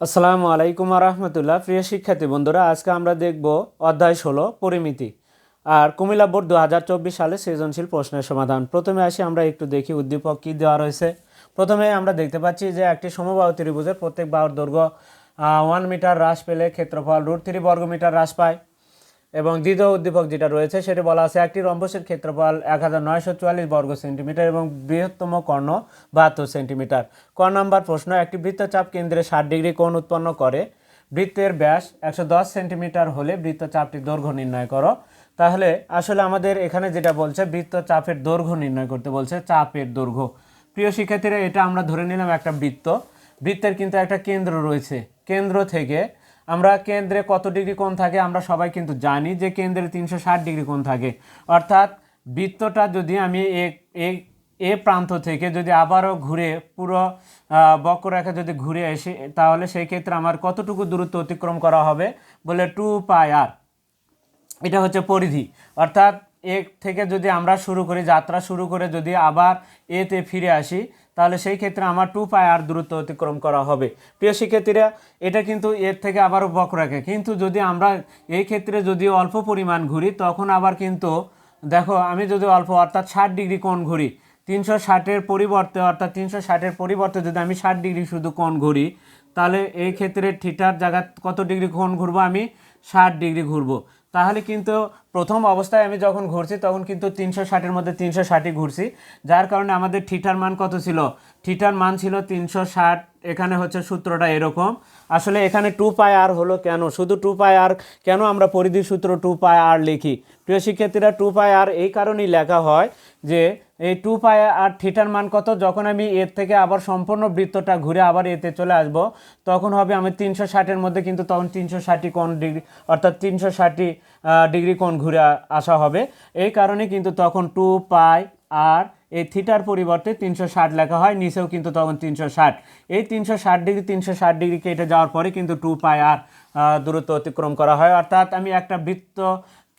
আসসালামু আলাইকুম রহমতুল্লাহ। প্রিয় শিক্ষার্থী বন্ধুরা, আজকে আমরা দেখব অধ্যায় ষোলো, পরিমিতি। আর কুমিল্লা বোর্ড দু হাজার চব্বিশ সালে সৃজনশীল প্রশ্নের সমাধান। প্রথমে আসি, আমরা একটু দেখি উদ্দীপক কী দেওয়া রয়েছে। প্রথমে আমরা দেখতে পাচ্ছি যে একটি সমবাহু ত্রিভুজের প্রত্যেক বাহুর দৈর্ঘ্য ওয়ান মিটার হ্রাস পেলে ক্ষেত্রফল রুট থ্রি বর্গ মিটার হ্রাস পায়। এবং দ্বিতীয় উদ্দীপক যেটা রয়েছে, সেটা বলা আছে একটি রম্বসের ক্ষেত্রফল এক হাজার নয়শো চুয়াল্লিশ বর্গ সেন্টিমিটার এবং বৃহত্তম কর্ণ বাহাত্তর সেন্টিমিটার। ক নাম্বার প্রশ্ন, একটি বৃত্তচাপ কেন্দ্রে ষাট ডিগ্রি কোণ উৎপন্ন করে। বৃত্তের ব্যাস একশো দশ সেন্টিমিটার হলে বৃত্তচাপটির দৈর্ঘ্য নির্ণয় করো। তাহলে আসলে আমাদের এখানে যেটা বলছে, বৃত্তচাপের দৈর্ঘ্য নির্ণয় করতে বলছে চাপের দৈর্ঘ্য। প্রিয় শিক্ষার্থীরা, এটা আমরা ধরে নিলাম একটা বৃত্ত। বৃত্তের কিন্তু একটা কেন্দ্র রয়েছে। কেন্দ্র থেকে আমরা কেন্দ্রে কত ডিগ্রি কোণ থাকে আমরা সবাই কিন্তু জানি যে কেন্দ্রে তিনশো ষাট ডিগ্রি কোণ থাকে। অর্থাৎ বৃত্তটা যদি আমি এ, এ- প্রান্ত থেকে যদি আবারও ঘুরে পুরো বক্ররেখা যদি ঘুরে আসি, তাহলে সেই ক্ষেত্রে আমার কতটুকু দূরত্ব অতিক্রম করা হবে বলে টু পাই আর। এটা হচ্ছে পরিধি। অর্থাৎ এ থেকে যদি আমরা শুরু করি, যাত্রা শুরু করে যদি আবার এতে ফিরে আসি তাহলে সেই ক্ষেত্রে আমার টু পাই আর দূরত্ব অতিক্রম করা হবে। প্রিয় শিক্ষার্থীরা, এটা কিন্তু এর থেকে আবারও বক রাখে। কিন্তু যদি আমরা এই ক্ষেত্রে যদি অল্প পরিমাণ ঘুরি, তখন আবার কিন্তু দেখো, আমি যদি অল্প, অর্থাৎ ষাট ডিগ্রি কোণ ঘুরি, তিনশো ষাটের পরিবর্তে, অর্থাৎ তিনশো ষাটের পরিবর্তে যদি আমি ষাট ডিগ্রি শুধু কোণ ঘুরি, তাহলে এই ক্ষেত্রে থিটার জায়গা কত ডিগ্রি কোণ ঘুরবো আমি? ষাট ডিগ্রি ঘুরবো। তাহলে কিন্তু প্রথম অবস্থায় আমি যখন ঘুরছি, তখন কিন্তু তিনশো ষাটের মধ্যে তিনশো ষাটই ঘুরছি। যার কারণে আমাদের থিটার মান কত ছিল? থিটার মান ছিল তিনশো ষাট, এখানে হচ্ছে সূত্রটা এরকম। আসলে এখানে টু পাই আর হলো কেন? শুধু টু পাই আর কেন আমরা পরিধি সূত্র টু পাই আর লিখি? প্রিয় শিক্ষার্থীরা, টু পাই আর এই কারণেই লেখা হয় যে, এই টু পাই আর থিটার মান কত? যখন আমি এর থেকে আবার সম্পূর্ণ বৃত্তটা ঘুরে আবার এতে চলে আসব, তখন হবে আমি তিনশো ষাটের মধ্যে কিন্তু তখন তিনশো ষাটই কোন ডিগ্রি, অর্থাৎ তিনশো ষাটই ডিগ্রি কোণ ঘুরে আসা হবে। এই কারণে কিন্তু তখন টু পাই আর এই থিটার পরিবর্তে তিনশো ষাট লেখা হয়, নিচেও কিন্তু তখন তিনশো ষাট। এই তিনশো ষাট ডিগ্রি, তিনশো ষাট ডিগ্রি কেটে যাওয়ার পরে কিন্তু টু পাই আর দূরত্ব অতিক্রম করা হয়। অর্থাৎ আমি একটা বৃত্ত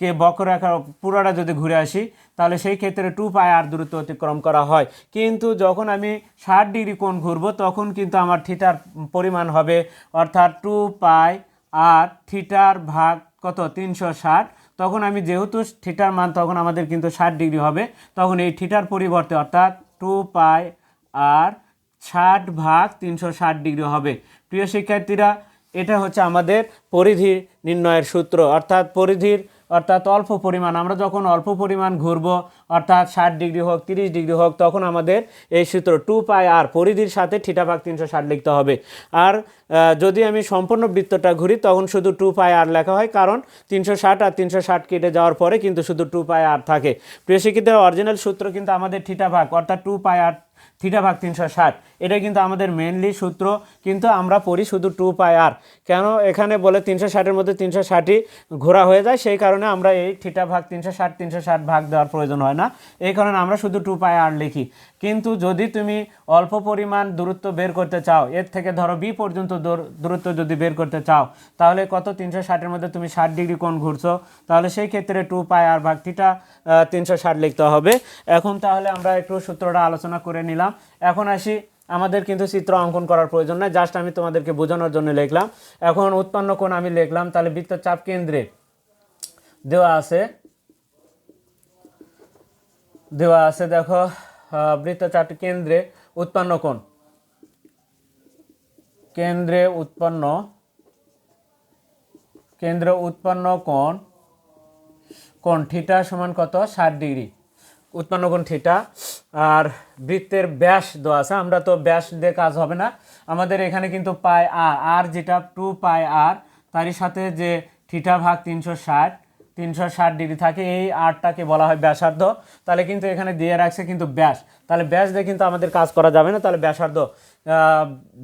বৃত্তকে বক্ররেখা পুরোটা যদি ঘুরে আসি, তাহলে সেই ক্ষেত্রে টু পাই আর দূরত্ব অতিক্রম করা হয়। কিন্তু যখন আমি ষাট ডিগ্রি কোণ ঘুরবো, তখন কিন্তু আমার থিটার পরিমাণ হবে, অর্থাৎ টু পাই আর থিটার ভাগ কত? তিনশো ষাট। তখন আমি যেহেতু থিটার মান তখন আমাদের কিন্তু ষাট ডিগ্রি হবে। তখন এই থিটার পরিবর্তে অর্থাৎ টু পাই আর ষাট ভাগ তিনশো ষাট ডিগ্রি হবে। প্রিয় শিক্ষার্থীরা, এটা হচ্ছে আমাদের পরিধি নির্ণয়ের সূত্র। অর্থাৎ পরিধির অর্থাৎ অল্প পরিমাণ, আমরা যখন অল্প পরিমাণ ঘুরবো, অর্থাৎ ষাট ডিগ্রি হোক, তিরিশ ডিগ্রি হোক, তখন আমাদের এই সূত্র টু পাই আর পরিধির সাথে ঠিটা ভাগ তিনশো ষাট লিখতে হবে। আর যদি আমি সম্পূর্ণ বৃত্তটা ঘুরি, তখন শুধু টু পাই আর লেখা হয়, কারণ তিনশো ষাট আর তিনশো ষাট কেটে যাওয়ার পরে কিন্তু শুধু টু পাই আর থাকে। প্রিয় শিক্ষিতের অরিজিনাল সূত্র কিন্তু আমাদের ঠিটা ভাগ, অর্থাৎ টু পাই আর থিটা ভাগ তিনশো ষাট। এটা কিন্তু আমাদের মেনলি সূত্র, কিন্তু আমরা পড়ি শুধু টু পাই আর কেন? এখানে বলে তিনশো ষাটের মধ্যে তিনশো ষাটই ঘোরা হয়ে যায়, সেই কারণে আমরা এই থিটা ভাগ তিনশো ষাট তিনশো ষাট ভাগ দেওয়ার প্রয়োজন হয় না। এই কারণে আমরা শুধু টু পাই আর লিখি। কিন্তু যদি তুমি অল্প পরিমাণ দূরত্ব বের করতে চাও, এর থেকে ধরো বি পর্যন্ত দূর- দূরত্ব যদি বের করতে চাও, তাহলে কত? তিনশো ষাটের মধ্যে তুমি ষাট ডিগ্রি কোণ ঘুরছো। তাহলে সেই ক্ষেত্রে টু পাই আর ভাগ থিটা তিনশো ষাট লিখতে হবে। এখন তাহলে আমরা একটু সূত্রটা আলোচনা করে নিলাম। এখন আসি আমাদের কিন্তু চিত্র অঙ্কন করার প্রয়োজন নয় জাস্ট আমি তোমাদেরকে বোঝানোর জন্য লিখলাম। এখন উৎপন্ন কোণ আমি লিখলাম, তাহলে বৃত্তচাপ কেন্দ্রে দেওয়া আছে দেওয়া আছে দেখো বৃত্তচাপ কেন্দ্রে উৎপন্ন কোণ। কেন্দ্রে উৎপন্ন কেন্দ্রে উৎপন্ন কোণ কোণ থিটা সমান কত? ষাট ডিগ্রি। উৎপন্ন কোণ থিটা। আর বৃত্তের ব্যাস দেওয়া আছে, আমরা তো ব্যাস দিয়ে কাজ হবে না। আমাদের এখানে কিন্তু পাই আর আর যেটা টু পাই আর তারই সাথে যে থিটা ভাগ তিনশো ষাট তিনশো ষাট ডিগ্রি থাকে, এই আরটাকে বলা হয় ব্যাসার্ধ। তাহলে কিন্তু এখানে দিয়ে রাখছে কিন্তু ব্যাস। তাহলে ব্যাস দিয়ে কিন্তু আমাদের কাজ করা যাবে না, তাহলে ব্যাসার্ধ।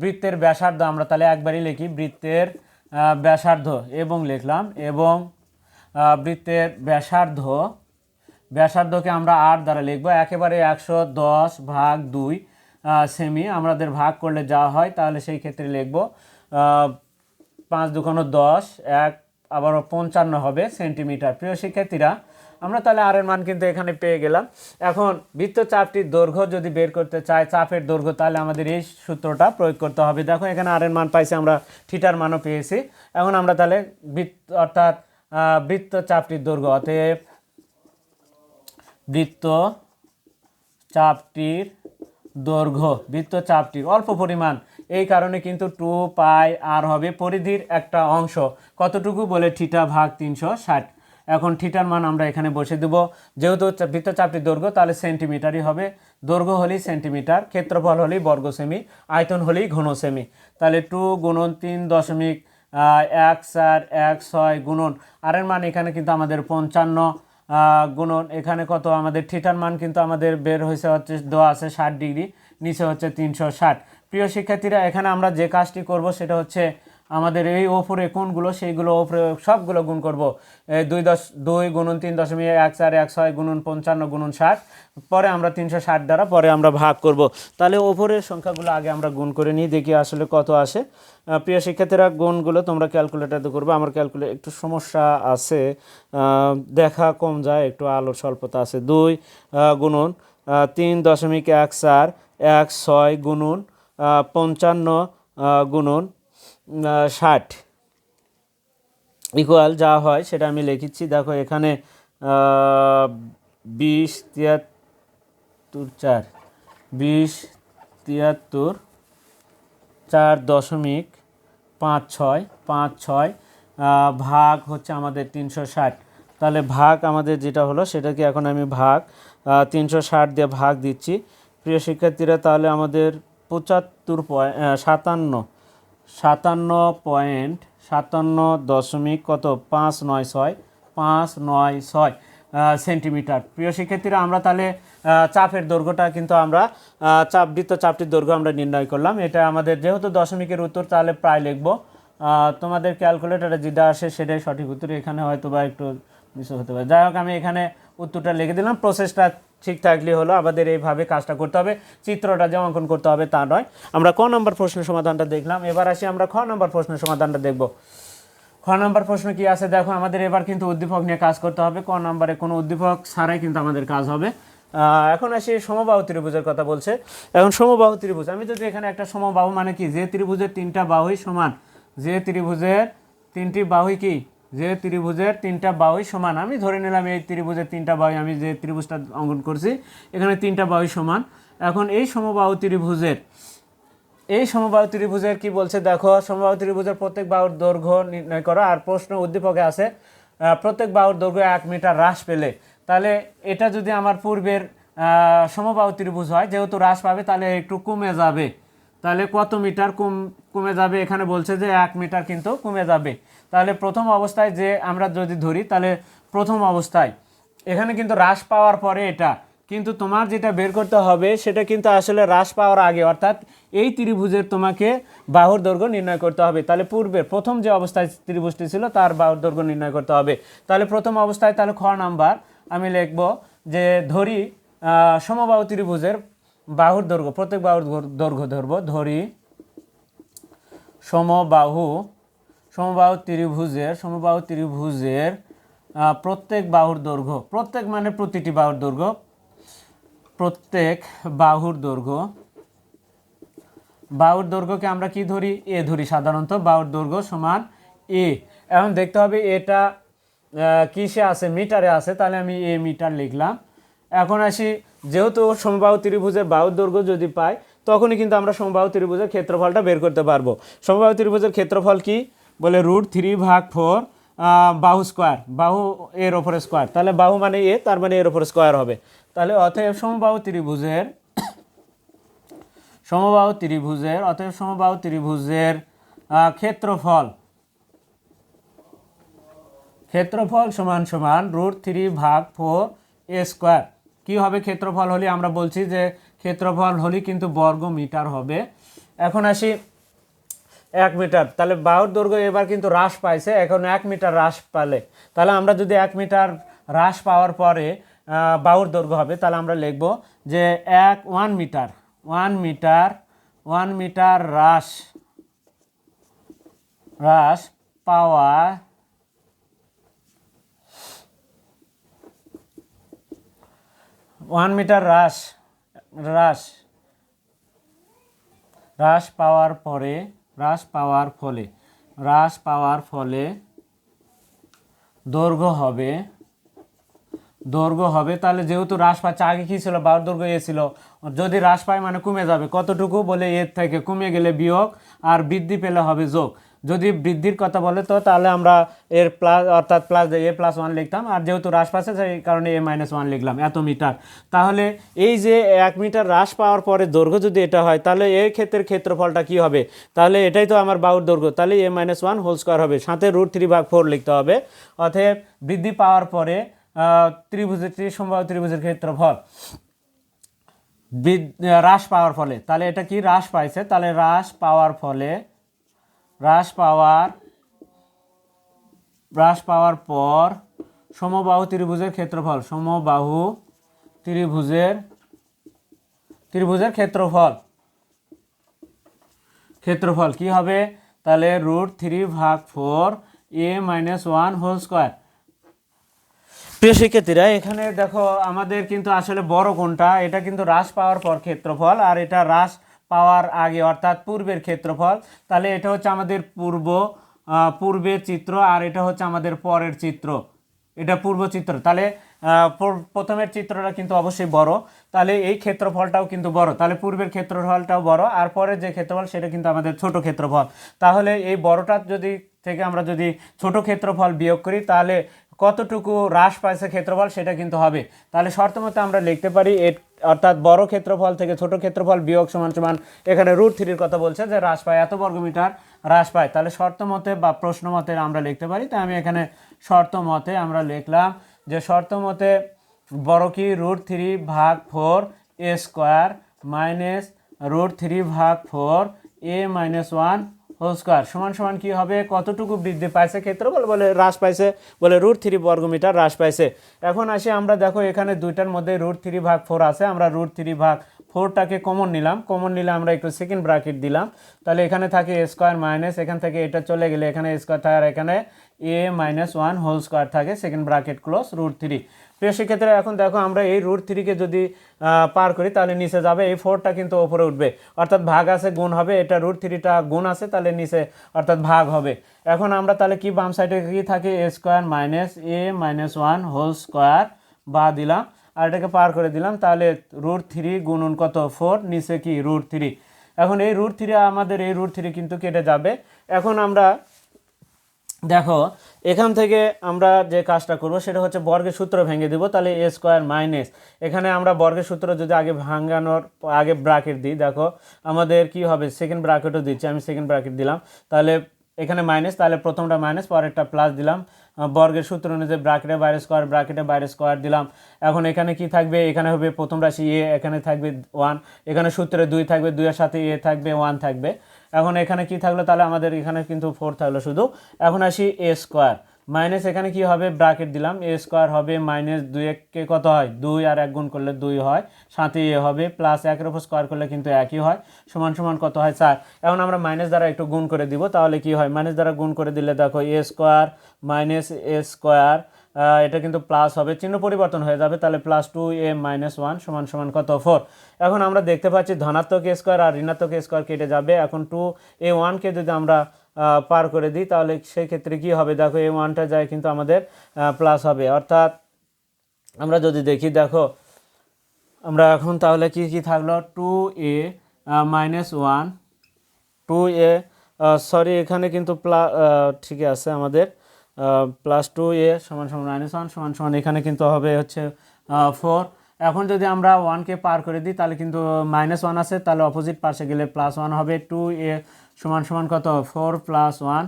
বৃত্তের ব্যাসার্ধ আমরা তাহলে একবারই লিখি, বৃত্তের ব্যাসার্ধ, এবং লিখলাম, এবং বৃত্তের ব্যাসার্ধ ব্যাসার্ধকে আমরা আট দ্বারা লিখব। একেবারে একশো দশ ভাগ দুই সেমি আমাদের ভাগ করলে যা হয়, তাহলে সেই ক্ষেত্রে লিখব পাঁচ দুখানো দশ, এক আবারও পঞ্চান্ন হবে সেন্টিমিটার। প্রিয় শিক্ষার্থীরা, আমরা তাহলে আর এর মান কিন্তু এখানে পেয়ে গেলাম। এখন বৃত্তচাপটির দৈর্ঘ্য যদি বের করতে চাই, চাপের দৈর্ঘ্য, তাহলে আমাদের এই সূত্রটা প্রয়োগ করতে হবে। দেখো, এখানে আর এর মান পাইছি আমরা থিটার মানও পেয়েছি। এখন আমরা তাহলে বৃত্ত অর্থাৎ বৃত্তচাপটির দৈর্ঘ্য, অতএব বৃত্ত চাপটির দৈর্ঘ্য বৃত্তচাপটির অল্প পরিমাণ। এই কারণে কিন্তু টু পাই আর হবে পরিধির একটা অংশ। কতটুকু বলে ঠিটা ভাগ তিনশো ষাট? এখন ঠিটার মান আমরা এখানে বসে দেব। যেহেতু চা- বৃত্তচাপটির দৈর্ঘ্য, তাহলে সেন্টিমিটারই হবে। দৈর্ঘ্য হলেই সেন্টিমিটার, ক্ষেত্রফল হলেই বর্গ সেমি আয়তন হলেই ঘন সেমি তাহলে টু গুণন তিন দশমিক এক চার, এক ছয় গুণন। আর এর মান এখানে কিন্তু আমাদের পঞ্চান্ন। গুণন, এখানে কত? আমাদের থিটার মান কিন্তু আমাদের বের হয়েছে হচ্ছে, দেওয়া আছে ষাট ডিগ্রি, নিচে হচ্ছে তিনশো ষাট। প্রিয় শিক্ষার্থীরা, এখানে আমরা যে কাজটি করব সেটা হচ্ছে আমাদের এই ওপরে কোনগুলো, সেইগুলো ওপরে সবগুলো গুণ করব। দুই দশ, দুই গুণন তিন দশমিক এক চার, এক ছয় গুণন পঞ্চান্ন গুণন ষাট। পরে আমরা তিনশো ষাট দ্বারা পরে আমরা ভাগ করব। তাহলে ওপরের সংখ্যাগুলো আগে আমরা গুণ করে নিই, দেখি আসলে কত আসে। প্রিয় শিক্ষার্থীরা, গুণগুলো তোমরা ক্যালকুলেটারে করবে। আমার ক্যালকুলেট একটু সমস্যা আছে। দেখা কম যায়, একটু আলোর স্বল্পতা আছে। দুই গুণন তিন দশমিক এক চার, এক ছয় গুণন পঞ্চান্ন গুণন ষাট ইকুয়াল যা হয় সেটা আমি লিখেছি। দেখো এখানে বিশ তিয়াত্তর চার, বিশ তিয়াত্তর চার দশমিক পাঁচ ছয় পাঁচ ছয় ভাগ হচ্ছে আমাদের তিনশো ষাট। তাহলে ভাগ আমাদের যেটা হলো সেটাকে এখন আমি ভাগ তিনশো ষাট দিয়ে ভাগ দিচ্ছি। প্রিয় শিক্ষার্থীরা, তাহলে আমাদের পঁচাত্তর পয়েন্ট সাতান্ন সাতান্ন পয়েন্ট সাতান্ন দশমিক কত? পাঁচ নয় ছয়। পাঁচ নয় ছয় সেন্টিমিটার। প্রিয় শিক্ষার্থীরা, আমরা তাহলে চাপের দৈর্ঘ্যটা কিন্তু আমরা চাপ, বৃত্ত চাপটির দৈর্ঘ্য আমরা নির্ণয় করলাম। এটা আমাদের যেহেতু দশমিকের উত্তর, তাহলে প্রায় লিখব। তোমাদের ক্যালকুলেটারে যেটা আসে, সেটাই সঠিক উত্তর। এখানে হয়তো বা একটু মিস হতে পারে। যাই হোক, আমি এখানে উত্তরটা লিখে দিলাম। প্রসেসটা ঠিক থাকলে হলো, আমাদের এইভাবে কাজটা করতে হবে, চিত্রটা যে অঙ্কন করতে হবে তা নয়। আমরা ক নম্বর প্রশ্নের সমাধানটা দেখলাম, এবার আসি আমরা খ নম্বর প্রশ্নের সমাধানটা দেখব। খ নম্বর প্রশ্ন কি আছে? দেখো, আমাদের এবার কিন্তু উদ্দীপক নিয়ে কাজ করতে হবে, ক নম্বরে কোনো উদ্দীপক ছাড়াই কিন্তু আমাদের কাজ হবে। এখন আসি সমবাহু ত্রিভুজের কথা বলছে। এখন সমবাহু ত্রিভুজ, আমি যদি এখানে একটা সমবাহু মানে কি? যে ত্রিভুজের তিনটা বাহুই সমান, যে ত্রিভুজের তিনটি বাহুই কি? যে ত্রিভুজের তিনটা বাহুই সমান। আমি ধরে নিলাম এই ত্রিভুজের তিনটা বাহু আমি যে ত্রিভুজটা অঙ্কন করছি, এখানে তিনটা বাহুই সমান। এখন এই সমবাহু ত্রিভুজের, এই সমবাহু ত্রিভুজের কি বলছে? দেখো, সমবাহু ত্রিভুজের প্রত্যেক বাহুর দৈর্ঘ্য নির্ণয় করো, আর প্রশ্ন উদ্দীপকে আছে প্রত্যেক বাহুর দৈর্ঘ্য এক মিটার হ্রাস পেলে। তাহলে এটা যদি আমার পূর্বের সমবাহু ত্রিভুজ হয়, যেহেতু হ্রাস পাবে, তাহলে একটু কমে যাবে। তাহলে কত মিটার কম, কমে যাবে? এখানে বলছে যে এক মিটার কিন্তু কমে যাবে। তাহলে প্রথম অবস্থায় যে আমরা যদি ধরি, তাহলে প্রথম অবস্থায়। এখানে কিন্তু হ্রাস পাওয়ার পরে এটা। কিন্তু তোমার যেটা বের করতে হবে, সেটা কিন্তু আসলে হ্রাস পাওয়ার আগে, অর্থাৎ এই ত্রিভুজের তোমাকে বাহুর দৈর্ঘ্য নির্ণয় করতে হবে। তাহলে পূর্বের প্রথম যে অবস্থায় ত্রিভুজটি ছিল, তার বাহুর দৈর্ঘ্য নির্ণয় করতে হবে। তাহলে প্রথম অবস্থায় তাহলে খ নাম্বার, আমি লিখব যে ধরি সমবাহু ত্রিভুজের বাহুর দৈর্ঘ্য, প্রত্যেক বাহুর দৈর্ঘ্য- ধরবো। ধরি সমবাহু সমবাহু ত্রিভুজের সমবাহু ত্রিভুজের প্রত্যেক বাহুর দৈর্ঘ্য, প্রত্যেক মানে প্রতিটি বাহুর দৈর্ঘ্য, প্রত্যেক বাহুর দৈর্ঘ্য, বাহুর দৈর্ঘ্যকে আমরা কি ধরি? এ ধরি সাধারণত, বাহুর দৈর্ঘ্য সমান এ। এখন দেখতে হবে এটা কিসে আছে? মিটারে আছে, তাহলে আমি এ মিটার লিখলাম। এখন আসি, যেহেতু সমবাহু ত্রিভুজের বাহুর দৈর্ঘ্য যদি পাই, তখনই কিন্তু আমরা সমবাহু ত্রিভুজের ক্ষেত্রফলটা বের করতে পারব। সমবাহু ত্রিভুজের ক্ষেত্রফল কি? বলে রুট থ্রি ভাগ ফোর বাহু স্কোয়ার বাহু এর ওপরে স্কোয়ার তাহলে বাহু মানে এ, তার মানে এর ওপরে স্কোয়ার হবে। তাহলে অতএব সমবাহু ত্রিভুজের সমবাহু ত্রিভুজের, অতএব সমবাহু ত্রিভুজের ক্ষেত্রফল। ক্ষেত্রফল সমান সমান রুট থ্রি ভাগ ফোর এ স্কোয়ার কী হবে ক্ষেত্রফল হলে? আমরা বলছি যে ক্ষেত্রফল হলে কিন্তু বর্গ মিটার হবে। এখন আসি এক মিটার। তাহলে বাহুর দৈর্ঘ্য এবার কিন্তু হ্রাস পাইছে, এখন এক মিটার হ্রাস পালে। তাহলে আমরা যদি এক মিটার হ্রাস পাওয়ার পরে বাহুর দৈর্ঘ্য হবে, তাহলে আমরা লিখব যে এক one metre one metre one metre হ্রাস হ্রাস পাওয়া ওয়ান মিটার হ্রাস হ্রাস হ্রাস পাওয়ার পরে হ্রাস পাওয়ার ফলে, হ্রাস পাওয়ার ফলে দৈর্ঘ্য হবে দৈর্ঘ্য হবে। তাহলে যেহেতু হ্রাস পাচ্ছে, আগে কী ছিল? বারো দৈর্ঘ্য এ ছিল। যদি হ্রাস পায় মানে কমে যাবে। কতটুকু? বলে এর থেকে কমে গেলে বিয়োগ, আর বৃদ্ধি পেলে হবে যোগ। যদি বৃদ্ধির কথা বলে, তো তাহলে আমরা এর প্লাস অর্থাৎ প্লাস এ প্লাস ওয়ান লিখতাম। আর যেহেতু হ্রাস পাচ্ছে, সেই কারণে এ মাইনাস ওয়ান লিখলাম, এত মিটার। তাহলে এই যে এক মিটার হ্রাস পাওয়ার পরে দৈর্ঘ্য যদি এটা হয়, তাহলে এই ক্ষেত্রের ক্ষেত্রফলটা কি হবে? তাহলে এটাই তো আমার বাউর দৈর্ঘ্য। তাহলে a minus one whole square হবে। সাথে রুট থ্রি ভাগ ফোর লিখতে হবে। অতএব বৃদ্ধি পাওয়ার পরে ত্রিভুজের ত্রিসম্বাহু ত্রিভুজের ক্ষেত্রফল হ্রাস পাওয়ার ফলে। তাহলে এটা কি হ্রাস পাইছে? তাহলে হ্রাস পাওয়ার ফলে হ্রাস পাওয়ার হ্রাস পাওয়ার পর সমবাহু ত্রিভুজের ক্ষেত্রফল, সমবাহু ত্রিভুজের ত্রিভুজের ক্ষেত্রফল। ক্ষেত্রফল কি হবে? তাহলে রুট থ্রি ভাগ four a minus one whole square. প্রিয় শিক্ষার্থীরা, এখানে দেখো আমাদের কিন্তু আসলে বড় কোনটা, এটা কিন্তু হ্রাস পাওয়ার পর ক্ষেত্রফল, আর এটা হ্রাস পাওয়ার আগে, অর্থাৎ পূর্বের ক্ষেত্রফল। তাহলে এটা হচ্ছে আমাদের পূর্ব পূর্বের চিত্র, আর এটা হচ্ছে আমাদের পরের চিত্র। এটা পূর্ব চিত্র। তাহলে প্রথমের চিত্রটা কিন্তু অবশ্যই বড়। তাহলে এই ক্ষেত্রফলটাও কিন্তু বড়। তাহলে পূর্বের ক্ষেত্রফলটাও বড়, আর পরের যে ক্ষেত্রফল, সেটা কিন্তু আমাদের ছোট ক্ষেত্রফল। তাহলে এই বড়টা যদি থেকে আমরা যদি ছোট ক্ষেত্রফল বিয়োগ করি, তাহলে কতটুকু হ্রাস পাইছে ক্ষেত্রফল সেটা কিন্তু হবে। তাহলে শর্ত মতো আমরা লিখতে পারি অর্থাৎ বড় ক্ষেত্রফল থেকে ছোট ক্ষেত্রফল বিয়োগ সমান সমান, এখানে রুট থ্রির কথা বলছে যে হ্রাস পায়, এত বর্গমিটার হ্রাস পায়। তাহলে শর্ত মতে বা প্রশ্ন মতে আমরা লিখতে পারি, তাই আমি এখানে শর্ত মতে আমরা লিখলাম যে শর্ত মতে বড় কি? রুট থ্রি ভাগ four a square minus root three ভাগ four a minus one whole square সমান সমান কি হবে? কতটুকু বৃদ্ধি পাইছে ক্ষেত্রফল বলে হ্রাস পাইছে। বলে রুট থ্রি বর্গমিটার হ্রাস পাইছে। এখন আসি আমরা, দেখো এখানে দুইটার মধ্যে রুট থ্রি ভাগ ফোর আছে। আমরা রুট থ্রি ভাগ ফোরটাকে কমন নিলাম। কমন নিলে আমরা একটু সেকেন্ড ব্র্যাকেট দিলাম। তাহলে এখানে থাকে স্কোয়ার মাইনাস এখান থেকে এটা চলে গেলে এখানে স্কোয়ার থাকে আর এখানে a minus one whole square থাকে second bracket close root three প্রিয় সেক্ষেত্রে এখন দেখো আমরা এই রুট থ্রিকে যদি পার করি, তাহলে নিচে যাবে, এই ফোরটা কিন্তু ওপরে উঠবে। অর্থাৎ ভাগ আছে, গুণ হবে, এটা রুট থ্রিটা গুণ আছে, তাহলে নিচে, অর্থাৎ ভাগ হবে। এখন আমরা তাহলে কি বাম সাইডে কি থাকে? A square minus a minus one whole square বা দিলাম, আর এটাকে পার করে দিলাম, তাহলে রুট থ্রি গুণন কত? ফোর নিচে কি? রুট থ্রি এখন এই রুট থ্রি আমাদের, এই রুট থ্রি কিন্তু কেটে যাবে। এখন আমরা দেখো, এখান থেকে আমরা যে কাজটা করব সেটা হচ্ছে বর্গের সূত্র ভেঙে দিব, তাহলে এ স্কোয়ার মাইনাস এখানে আমরা বর্গের সূত্র যদি আগে ভাঙানোর, আগে ব্রাকেট দিই, দেখো, আমাদের কি হবে? সেকেন্ড ব্রাকেটও দিচ্ছি, আমি সেকেন্ড ব্রাকেট দিলাম। তাহলে এখানে মাইনাস তাহলে প্রথমটা মাইনাস পরেরটা প্লাস দিলাম। বর্গের সূত্র অনুযায়ী ব্রাকেটে বাইরে স্কোয়ার ব্রাকেটে বাইরে স্কোয়ার দিলাম। এখন এখানে কি থাকবে? এখানে হবে প্রথম রাশি এ এখানে থাকবে ওয়ান এখানে সূত্রে দুই থাকবে, দুইয়ের সাথে এ থাকবে ওয়ান থাকবে। এখন এখানে কি থাকল? তাহলে আমাদের এখানে কিন্তু ফোর থাকল শুধু। এখন আসি এ স্কোয়ার মাইনাস এখানে কি হবে? ব্রাকেট দিলাম। এ স্কোয়ার হবে মাইনাস দুই এককে কত হয়? দুই আর এক গুণ করলে দুই হয়। সাথে এ হবে প্লাস একের উপর স্কোয়ার করলে কিন্তু একই হয়। সমান সমান কত হয়? চার। এখন আমরা মাইনাস দ্বারা একটু গুণ করে দিব। তাহলে কি হয়? মাইনাস দ্বারা গুণ করে দিলে দেখো a square minus a square এটা কিন্তু প্লাস হবে। চিহ্ন পরিবর্তন হয়ে যাবে, তাহলে plus two a minus one সমান সমান কত? ফোর এখন আমরা দেখতে পাচ্ছি ধনাত্মক স্কোয়ার আর ঋণাত্মক স্কোয়ার কেটে যাবে। এখন টু এ ওয়ানকে যদি আমরা পার করে দিই, তাহলে সেই ক্ষেত্রে কি হবে? দেখো এ ওয়ানটা যায় কিন্তু আমাদের প্লাস হবে। অর্থাৎ আমরা যদি দেখি, দেখো, আমরা এখন তাহলে কি কি থাকল? Two a minus one two a sorry এখানে কিন্তু প্লা ঠিকই আছে আমাদের। প্লাস টু এ সমান সমান মাইনাস ওয়ান সমান সমান এখানে কিন্তু হবে হচ্ছে ফোর এখন যদি আমরা ওয়ানকে পার করে দিই, তাহলে কিন্তু মাইনাস ওয়ান আছে, তাহলে অপোজিট পাশে গেলে প্লাস ওয়ান হবে। টু এ সমান সমান কত? ফোর প্লাস ওয়ান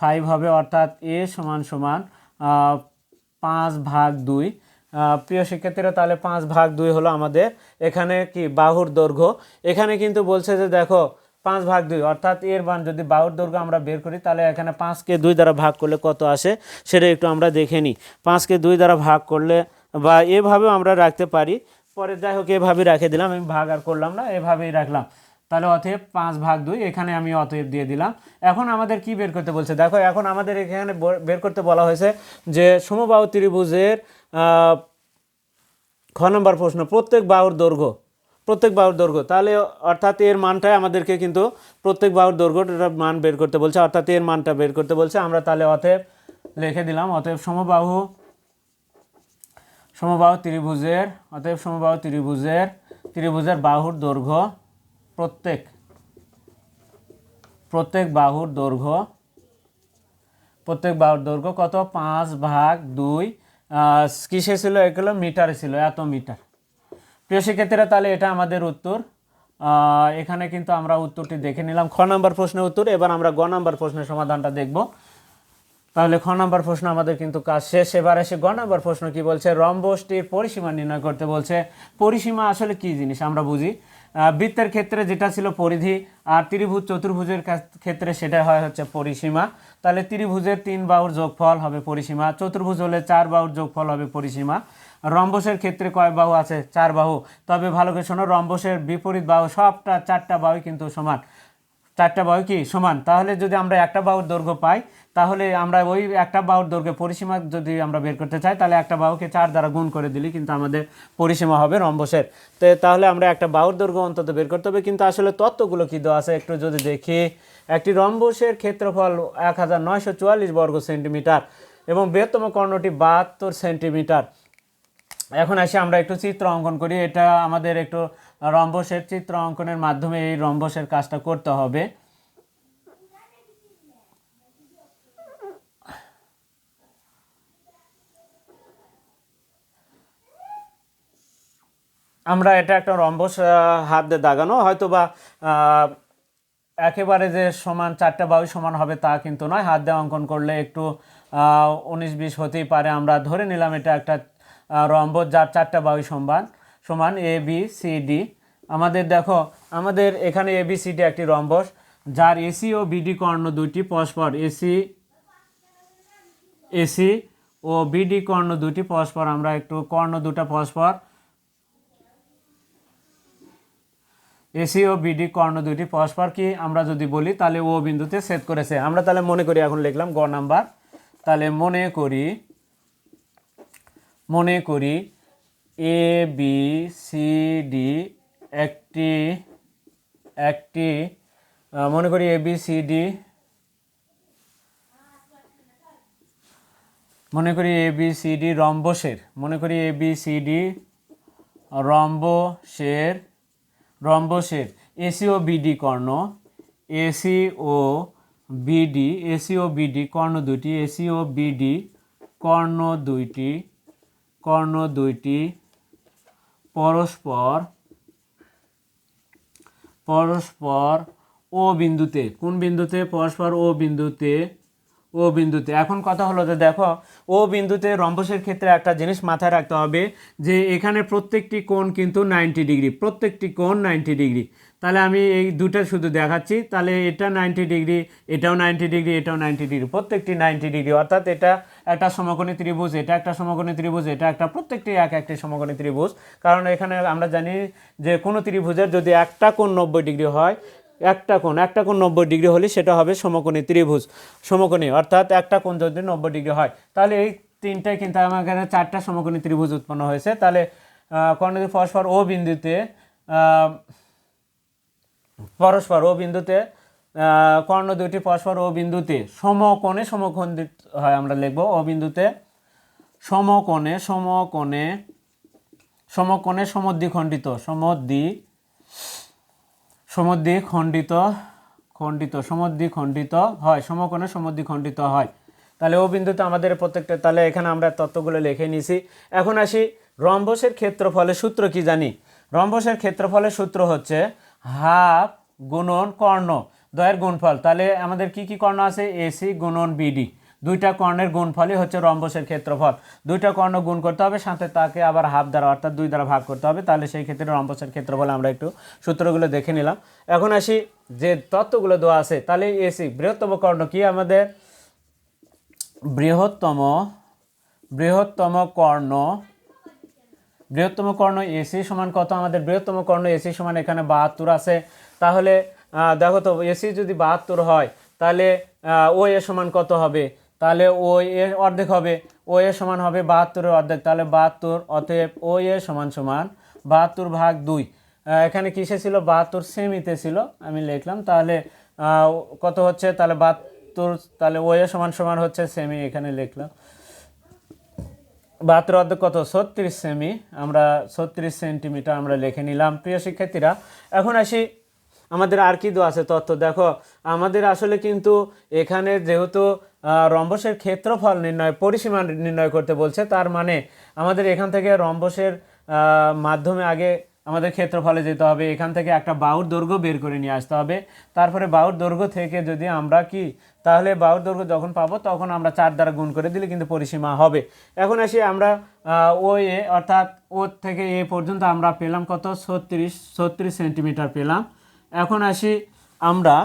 ফাইভ হবে, অর্থাৎ এ সমান সমান পাঁচ ভাগ দুই। প্রিয় শিক্ষার্থীরা, তাহলে পাঁচ ভাগ দুই হলো আমাদের এখানে কি? বাহুর দৈর্ঘ্য। এখানে কিন্তু বলছে যে, দেখো পাঁচ ভাগ দুই, অর্থাৎ এর মান যদি বাহুর দৈর্ঘ্য আমরা বের করি, তাহলে এখানে পাঁচকে দুই দ্বারা ভাগ করলে কত আসে? সেটা একটু আমরা দেখে নিই। পাঁচকে দুই দ্বারা ভাগ করলে বা এভাবেও আমরা রাখতে পারি। পরে যাই হোক এভাবে রেখে দিলাম। আমি ভাগ আর করলাম না, এভাবেই রাখলাম। তাহলে অতএব পাঁচ ভাগ দুই, এখানে আমি অতএব দিয়ে দিলাম। এখন আমাদের কি বের করতে বলছে? দেখো, এখন আমাদের এখানে বের করতে বলা হয়েছে যে সমবাহু ত্রিভুজের খ নম্বর প্রশ্ন, প্রত্যেক বাহুর দৈর্ঘ্য প্রত্যেক বাহুর দৈর্ঘ্য। তাহলে অর্থাৎ এর মানটাই আমাদেরকে কিন্তু প্রত্যেক বাহুর দৈর্ঘ্যটার মান বের করতে বলছে। অর্থাৎ এর মানটা বের করতে বলছে। আমরা তাহলে অতএব লিখে দিলাম, অতএব সমবাহু সমবাহু ত্রিভুজের, অতএব সমবাহু ত্রিভুজের ত্রিভুজের বাহুর দৈর্ঘ্য প্রত্যেক প্রত্যেক বাহুর দৈর্ঘ্য, প্রত্যেক বাহুর দৈর্ঘ্য কত? পাঁচ ভাগ দুই কিসে ছিল? এগুলো মিটারে ছিল, এত মিটার। প্রিয় শিক্ষার্থীরা, তাহলে এটা আমাদের উত্তর। এখানে কিন্তু আমরা উত্তরটি দেখে নিলাম। খ নম্বর প্রশ্নের উত্তর, এবার আমরা গ নম্বর প্রশ্নের সমাধানটা দেখব। তাহলে খ নম্বর প্রশ্ন আমাদের কিন্তু কাজ শেষ। এবার এসে গ নম্বর প্রশ্ন কি বলছে? রম্বসটির পরিসীমা নির্ণয় করতে বলছে। পরিসীমা আসলে কি জিনিস আমরা বুঝি? বৃত্তের ক্ষেত্রে যেটা ছিল পরিধি আর ত্রিভুজ চতুর্ভুজের ক্ষেত্রে সেটা হয় হচ্ছে পরিসীমা। তাহলে ত্রিভুজের তিন বাহুর যোগফল হবে পরিসীমা। চতুর্ভুজ হলে চার বাহুর যোগফল হবে পরিসীমা। রম্বসের ক্ষেত্রে কয় বাহু আছে? চার বাহু। তবে ভালো করে শোনো, রম্বসের বিপরীত বাহু, সবটা চারটা বাহু কিন্তু সমান। চারটা বাহু কি? সমান। তাহলে যদি আমরা একটা বাহুর দৈর্ঘ্য পাই, তাহলে আমরা ওই একটা বাহুর দৈর্ঘ্য পরিসীমা যদি আমরা বের করতে চাই, তাহলে একটা বাহুকে চার দ্বারা গুণ করে দিলে কিন্তু আমাদের পরিসীমা হবে রম্বসের। তো তাহলে আমরা একটা বাহুর দৈর্ঘ্য অন্তত বের করতে হবে, কিন্তু আসলে তত্ত্বগুলো কি দেওয়া আছে একটু যদি দেখি। একটি রম্বসের ক্ষেত্রফল এক হাজার নয়শো চুয়াল্লিশ বর্গ সেন্টিমিটার এবং বৃহত্তম কর্ণটি বাহাত্তর সেন্টিমিটার। এখন আসি আমরা একটু চিত্র অঙ্কন করি। এটা আমাদের একটু রম্বসের চিত্র অঙ্কনের মাধ্যমে এই রম্বসের কাজটা করতে হবে। আমরা এটা একটা রম্বস হাত দিয়ে দাগানো। হয়তো বা একেবারে যে সমান চারটা বাহু সমান হবে তা কিন্তু নয়। হাত দিয়ে অঙ্কন করলে একটু উনিশ বিশ হতেই পারে। আমরা ধরে নিলাম এটা একটা রম্বস যার চারটা বাহু সমান সমান এ বি সি ডি আমাদের দেখো, আমাদের এখানে এ বি সি ডি একটি রম্বস যার এসি ও বিডি কর্ণ দুইটি, পরস্পর এসি এসি ও বিডি কর্ণ দুটি পরস্পর আমরা একটু কর্ণ দুটা, পরস্পর এসি ও বিডি কর্ণ দুটি পরস্পর কি আমরা যদি বলি, তাহলে ও বিন্দুতে ছেদ করেছে। আমরা তাহলে মনে করি, এখন লিখলাম গ নাম্বার। তাহলে মনে করি মনে করি এ বি সি ডি একটি একটি মনে করি এ বি সি ডি মনে করি এ বি সি ডি রম্বসের, মনে করি এ বি সি ডি রম্বসের রম্বসের এসি ও বিডি কর্ণ এসি ও বিডি এসি ও বিডি কর্ণ দুইটি এসি ও বিডি কর্ণ দুইটি কর্ণ দুইটি, পরস্পর পরস্পর ও বিন্দুতে। কোন বিন্দুতে? পরস্পর ও বিন্দুতে ও বিন্দুতে। এখন কথা হলো যে দেখো, ও বিন্দুতে রম্বসের ক্ষেত্রে একটা জিনিস মাথায় রাখতে হবে যে এখানে প্রত্যেকটি কোণ কিন্তু নাইনটি ডিগ্রি, প্রত্যেকটি কোণ নাইনটি ডিগ্রি। তাহলে আমি এই দুটো শুধু দেখাচ্ছি, তাহলে এটা নাইনটি ডিগ্রি, এটাও নাইনটি ডিগ্রি, এটাও নাইনটি ডিগ্রি, প্রত্যেকটি নাইনটি ডিগ্রি, অর্থাৎ এটা একটা সমকোণী ত্রিভুজ, এটা একটা সমকোণী ত্রিভুজ, এটা একটা প্রত্যেকটি এক একটি সমকোণী ত্রিভুজ। কারণ এখানে আমরা জানি যে কোনো ত্রিভুজের যদি একটা কোণ নব্বই ডিগ্রি হয়, একটা কোণ একটা কোণ নব্বই ডিগ্রি হলে সেটা হবে সমকোণী ত্রিভুজ। সমকোণী, অর্থাৎ একটা কোণ যদি নব্বই ডিগ্রি হয়। তাহলে এই তিনটায় কিন্তু আমার এখানে চারটা সমকোণী ত্রিভুজ উৎপন্ন হয়েছে। তাহলে কর্ণদি পরস্পর ও বিন্দুতে পরস্পর ও বিন্দুতে কর্ণ দুটি পরস্পর ও বিন্দুতে সমকোণে সমকোণিত হয় আমরা লিখব, ও বিন্দুতে সমকোণে সমকোণে সমকোণে সমদ্বিখণ্ডিত, সমদ্বি সমদ্বি খণ্ডিত খণ্ডিত সমদ্বি খণ্ডিত হয়, সমকোণে সমদ্বি খণ্ডিত হয়। তাহলে ও বিন্দুতে আমাদের প্রত্যেকটা, তাহলে এখানে আমরা তত্ত্বগুলো লিখে নিয়েছি এখন আসি রম্বসের ক্ষেত্রফলের সূত্র কি জানি? রম্বসের ক্ষেত্রফলের সূত্র হচ্ছে হাফ গুণন কর্ণ। দয়ের গুণফল। তাহলে আমাদের কি কি কর্ণ আছে? এসি গুণন বিডি দুইটা কর্ণের গুণফলই হচ্ছে রম্বসের ক্ষেত্রফল। দুইটা কর্ণ গুণ করতে হবে, সাথে তাকে আবার হাফ দ্বারা, অর্থাৎ দুই দ্বারা ভাগ করতে হবে। তাহলে সেই ক্ষেত্রে রম্বসের ক্ষেত্রফল আমরা একটু সূত্রগুলো দেখে নিলাম। এখন আসি যে তত্ত্বগুলো দেওয়া আছে, তাহলে এসি বৃহত্তম কর্ণ কি আমাদের? বৃহত্তম বৃহত্তম কর্ণ বৃহত্তম কর্ণ এসি সমান কত? আমাদের বৃহত্তম কর্ণ এসি সমান এখানে বাহাত্তর আছে। তাহলে দেখো তো এসি যদি বাহাত্তর হয়, তাহলে ও এ সমান কত হবে? তাহলে ও এ অর্ধেক হবে। ও এ সমান হবে বাহাত্তরের অর্ধেক, তাহলে বাহাত্তর অতএব ও এ সমান সমান বাহাত্তর ভাগ দুই। এখানে কিসে ছিল? বাহাত্তর সেমিতে ছিল, আমি লিখলাম। তাহলে কত হচ্ছে? তাহলে বাহাত্তর, তাহলে ও এ সমান সমান হচ্ছে সেমি, এখানে লিখলাম। বাহাত্তর অর্ধেক কত? ছত্রিশ সেমি। আমরা ছত্রিশ সেন্টিমিটার আমরা লিখে নিলাম। প্রিয় শিক্ষার্থীরা, এখন আসি আমাদের আর কি আছে? তথ্য দেখো, আমাদের আসলে কিন্তু এখানে যেহেতু রম্বসের ক্ষেত্রফল নির্ণয়, পরিসীমা নির্ণয় করতে বলছে, তার মানে আমাদের এখান থেকে রম্বসের মাধ্যমে আগে আমাদের ক্ষেত্রফলে যেতে হবে, এখান থেকে একটা বাউর দৈর্ঘ্য বের করে নিয়ে আসতে হবে। তারপরে বাউর দৈর্ঘ্য থেকে যদি আমরা কি, তাহলে বাউর দৈর্ঘ্য যখন পাবো, তখন আমরা চার দ্বারা গুণ করে দিলে কিন্তু পরিসীমা হবে। এখন আসি আমরা ও, এ, অর্থাৎ ও থেকে এ পর্যন্ত আমরা পেলাম কত? ছত্রিশ ছত্রিশ সেন্টিমিটার পেলাম। এখন আসি আমরা।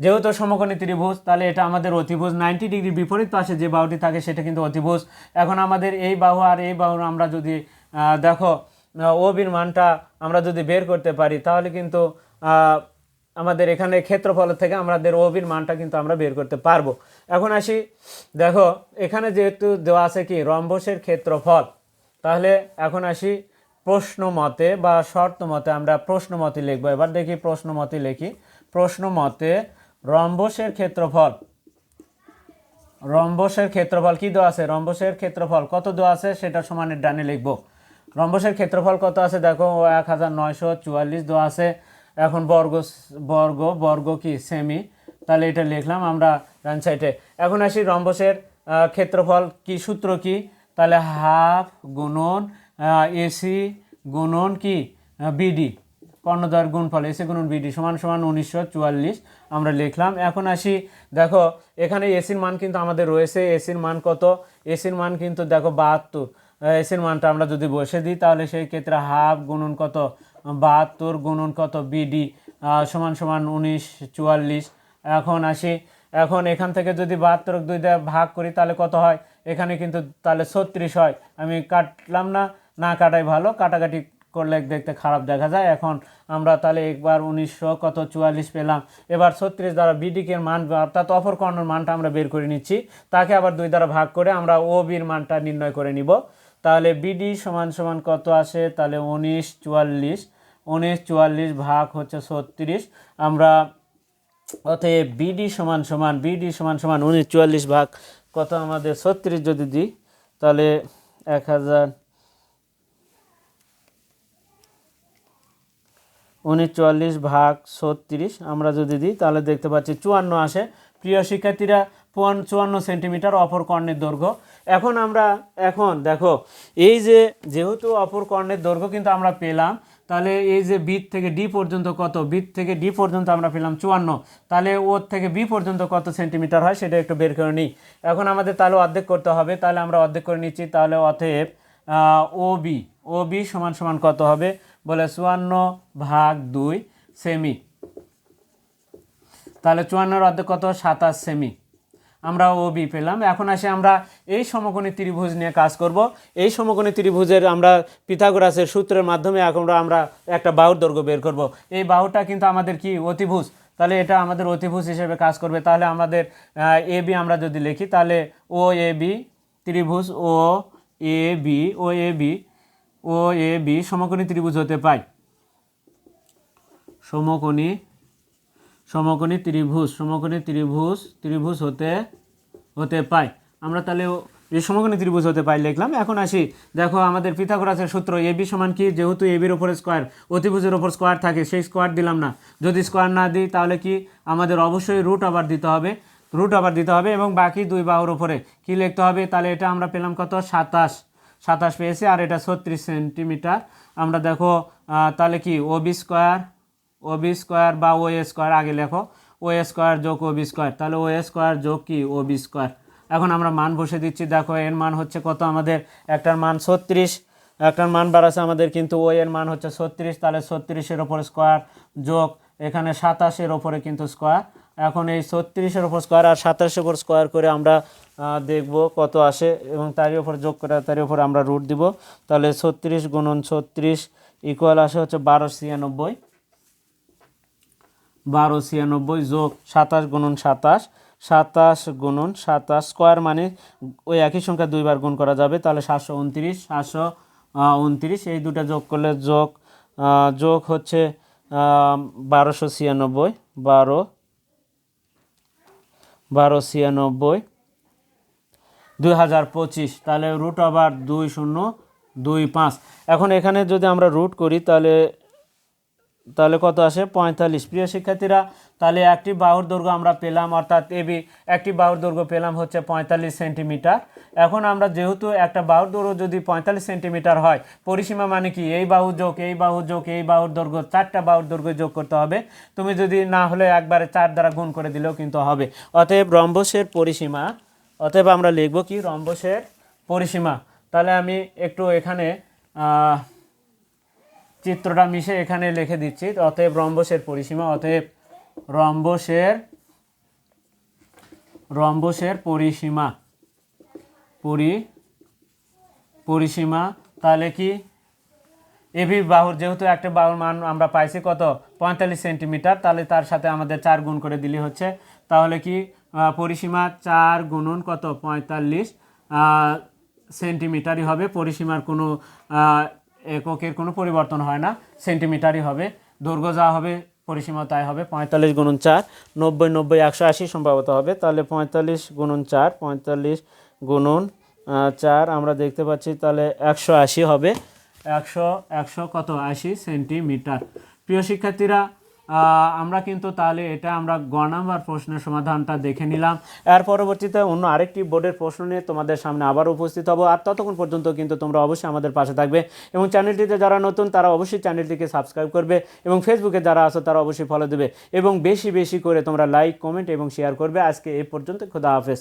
যেহেতু সমকোণী ত্রিভুজ, তাহলে এটা আমাদের অতিভুজ। নাইনটি ডিগ্রি বিপরীত পাশে যে বাহুটি থাকে, সেটা কিন্তু অতিভুজ। এখন আমাদের এই বাহু আর এই বাহু আমরা যদি দেখো ও বির মানটা আমরা যদি বের করতে পারি, তাহলে কিন্তু আমাদের এখানে ক্ষেত্রফল থেকে আমাদের ও বির মানটা কিন্তু আমরা বের করতে পারব। এখন আসি, দেখো, এখানে যেহেতু দেওয়া আছে কি, রম্বসের ক্ষেত্রফল। তাহলে এখন আসি প্রশ্ন মতে বা শর্ত মতে আমরা প্রশ্ন মতে লিখব। এবার দেখি প্রশ্ন মতে লিখি। প্রশ্ন মতে রম্বসের ক্ষেত্রফল। রম্বসের ক্ষেত্রফল কি দেওয়া আছে? রম্বসের ক্ষেত্রফল কত দেওয়া আছে? সেটা সমানের ডানে লিখব। রম্বসের ক্ষেত্রফল কত আছে? দেখো এক হাজার নয়শো চুয়াল্লিশ দেওয়া আছে। এখন বর্গ বর্গ বর্গ কি? সেমি। তাহলে এটা লিখলাম আমরা ডান সাইডে। এখন আসি রম্বসের ক্ষেত্রফল কি? সূত্র কি? তাহলে হাফ গুণন এসি গুণন কি? বিডি কর্ণদ্বয়ের গুণফল এসি গুণন বিডি সমান সমান উনিশশো চুয়াল্লিশ। আমরা লিখলাম, এখন আসি, দেখো, এখানে এসির মান কিন্তু আমাদের রয়েছে এসির মান কত? এসির মান কিন্তু দেখো বাহাত্তর। এসির মানটা আমরা যদি বসে দিই, তাহলে সেই ক্ষেত্রে হাফ গুণন কত? বাহাত্তর গুণন কত? বিডি সমান সমান উনিশ চুয়াল্লিশ। এখন আসি, এখন এখান থেকে যদি বাহাত্তর দুই দিয়ে ভাগ করি, তাহলে কত হয়? এখানে কিন্তু তাহলে ছত্রিশ হয়। আমি কাটলাম না না কাটাই ভালো, কাটাকাটি করলে দেখতে খারাপ দেখা যায়। এখন আমরা তাহলে একবার উনিশশো কত চুয়াল্লিশ পেলাম। এবার ছত্রিশ দ্বারা বিডিকের মান, অর্থাৎ অপর কর্ণের মানটা আমরা বের করে নিচ্ছি। তাকে আবার দুই দ্বারা ভাগ করে আমরা ও বির মানটা নির্ণয় করে নিব। তাহলে বিডি সমান সমান কত আসে? তাহলে উনিশ চুয়াল্লিশ। উনিশ চুয়াল্লিশ ভাগ হচ্ছে ছত্রিশ। আমরা অতএব বিডি সমান সমান বিডি সমান সমান উনিশ চুয়াল্লিশ ভাগ কত আমাদের ছত্রিশ যদি দিই, তাহলে এক হাজার উনিশ চুয়াল্লিশ ভাগ ছত্রিশ, আমরা যদি দিই, তাহলে দেখতে পাচ্ছি চুয়ান্ন আসে। প্রিয় শিক্ষার্থীরা, পুয়ান- চুয়ান্ন সেন্টিমিটার অপর কর্ণের দৈর্ঘ্য। এখন আমরা, এখন দেখো, এই যে যেহেতু অপর কর্ণের দৈর্ঘ্য কিন্তু আমরা পেলাম, তাহলে এই যে বিট থেকে ডি পর্যন্ত কত? বিট থেকে ডি পর্যন্ত আমরা পেলাম চুয়ান্ন। তাহলে ওর থেকে বি পর্যন্ত কত সেন্টিমিটার হয় সেটা একটু বের করে নিই। এখন আমাদের তাহলে অর্ধেক করতে হবে, তাহলে আমরা অর্ধেক করে নিচ্ছি, তাহলে অতএব ও বি ও বি সমান সমান কত হবে? বলে চুয়ান্ন ভাগ দুই সেমি। তাহলে চুয়ান্নর অর্ধেক কত? সাতাশ সেমি। আমরা ও বি পেলাম। এখন আসে আমরা এই সমকোণী ত্রিভুজ নিয়ে কাজ করব। এই সমকোণী ত্রিভুজের আমরা পিথাগোরাসের সূত্রের মাধ্যমে এখন আমরা একটা বাহুর দৈর্ঘ্য বের করব। এই বাহুটা কিন্তু আমাদের কি? অতিভুজ। তাহলে এটা আমাদের অতিভুজ হিসেবে কাজ করবে। তাহলে আমাদের এ বি আমরা যদি লিখি, তাহলে ও এ বি ত্রিভুজ, O A B, O A B O, A, B সমকোণী ত্রিভুজ হতে পায়। সমকোণী সমকোণী ত্রিভুজ সমকোণী ত্রিভুজ ত্রিভুজ হতে হতে পায়। আমরা তাহলে এই সমকোণী ত্রিভুজ হতে পাই লিখলাম। এখন আসি, দেখো আমাদের পিথাগোরাসের সূত্র এ বি সমান কি? যেহেতু এ বির ওপরে স্কোয়ার অতিভুজের ওপর স্কোয়ার থাকে, সেই স্কোয়ার দিলাম না। যদি স্কোয়ার না দিই, তাহলে কি? আমাদের অবশ্যই রুট আবার দিতে হবে। রুট আবার দিতে হবে এবং বাকি দুই বাহুর ওপরে কি লিখতে হবে? তাহলে এটা আমরা পেলাম কত? সাতাশ। সাতাশ পেয়েছি, আর এটা ছত্রিশ সেন্টিমিটার। আমরা দেখো তাহলে কি O B square O B square বা ও এ স্কোয়ার, আগে লেখো ও এ স্কোয়ার যোগ ও বি স্কোয়ার, তাহলে ও এ স্কোয়ার যোগ কি ও বি স্কোয়ার। এখন আমরা মান বসে দিচ্ছি, দেখো, এর মান হচ্ছে কত আমাদের, একটার মান ছত্রিশ, একটার মান বাড়াচ্ছে আমাদের কিন্তু ও এর মান হচ্ছে ছত্রিশ, তাহলে ছত্রিশের ওপর স্কোয়ার যোগ, এখানে সাতাশের ওপরে কিন্তু স্কোয়ার। এখন এই ছত্রিশের ওপর স্কোয়ার আর সাতাশের ওপর স্কোয়ার করে আমরা দেখব কত আসে এবং তারই উপর যোগ করে তারই উপর আমরা রুট দিব। তাহলে ছত্রিশ গুণন ছত্রিশ ইকুয়াল আসে হচ্ছে বারো ছিয়ানব্বই। বারো ছিয়ানব্বই যোগ সাতাশ গুণন সাতাশ। সাতাশ গুণন সাতাশ স্কোয়ার মানে ওই একই সংখ্যা দুইবার গুণ করা যাবে। তাহলে সাতশো উনত্রিশ সাতশো উনত্রিশ, এই দুটো যোগ করলে যোগ যোগ হচ্ছে বারোশো ছিয়ানব্বই। বারো বারো ছিয়ানব্বই। দুই হাজার পঁচিশ, তাহলে রুট আবার দুই শূন্য, দুই পাঁচ। এখন এখানে যদি আমরা রুট করি, তাহলে তাহলে কত আসে? পঁয়তাল্লিশ। প্রিয় শিক্ষার্থীরা, তাহলে একটি বাহুর দৈর্ঘ্য আমরা পেলাম, অর্থাৎ এবি একটি বাহুর দৈর্ঘ্য পেলাম হচ্ছে পঁয়তাল্লিশ সেন্টিমিটার। এখন আমরা যেহেতু একটা বাহুর দৈর্ঘ্য যদি পঁয়তাল্লিশ সেন্টিমিটার হয়, পরিসীমা মানে কি? এই বাহু যোগ, এই বাহু যোগ, এই বাহুর দৈর্ঘ্য, চারটা বাহুর দৈর্ঘ্য যোগ করতে হবে। তুমি যদি না হলে একবারে চার দ্বারা গুণ করে দিলেও কিন্তু হবে। অতএব রম্বসের পরিসীমা অতএব আমরা লিখব কি রম্বসের পরিসীমা। তাহলে আমি একটু এখানে চিত্রটা মিশে এখানে লিখে দিচ্ছি। অতএব রম্বসের পরিসীমা, অতএব রম্বসের রম্বসের পরিসীমা, পরি, পরিসীমা, তাহলে কি? এবি বাহুর যেহেতু একটা বাহুর মান আমরা পাইছি কত? পঁয়তাল্লিশ সেন্টিমিটার, তাহলে তার সাথে আমাদের চার গুণ করে দিলে হচ্ছে। তাহলে কি? পরিসীমা চার গুণন কত? পঁয়তাল্লিশ সেন্টিমিটারই হবে। পরিসীমার কোনো এককের কোনো পরিবর্তন হয় না। সেন্টিমিটারই হবে। দৈর্ঘ্য যা হবে পরিসীমা তাই হবে। পঁয়তাল্লিশ গুণন চার, নব্বই নব্বই, একশো আশি সম্ভবত হবে। তাহলে পঁয়তাল্লিশ গুণন চার, পঁয়তাল্লিশ গুণন চার আমরা দেখতে পাচ্ছি, তাহলে একশো আশি হবে। একশো একশো কত? আশি সেন্টিমিটার। প্রিয় শিক্ষার্থীরা আমরা কিন্তু তাহলে এটা আমরা গ নাম্বার প্রশ্নের সমাধানটা দেখে নিলাম। এর পরবর্তীতে অন্য আরেকটি বোর্ডের প্রশ্ন নিয়ে তোমাদের সামনে আবার উপস্থিত হব। আর ততক্ষণ পর্যন্ত কিন্তু তোমরা অবশ্যই আমাদের পাশে থাকবে এবং চ্যানেলটিতে যারা নতুন, তারা অবশ্যই চ্যানেলটিকে সাবস্ক্রাইব করবে এবং ফেসবুকে যারা আছো, তারা অবশ্যই ফলো দেবে এবং বেশি বেশি করে তোমরা লাইক কমেন্ট এবং শেয়ার করবে। আজকে এই পর্যন্ত। খোদা হাফেজ।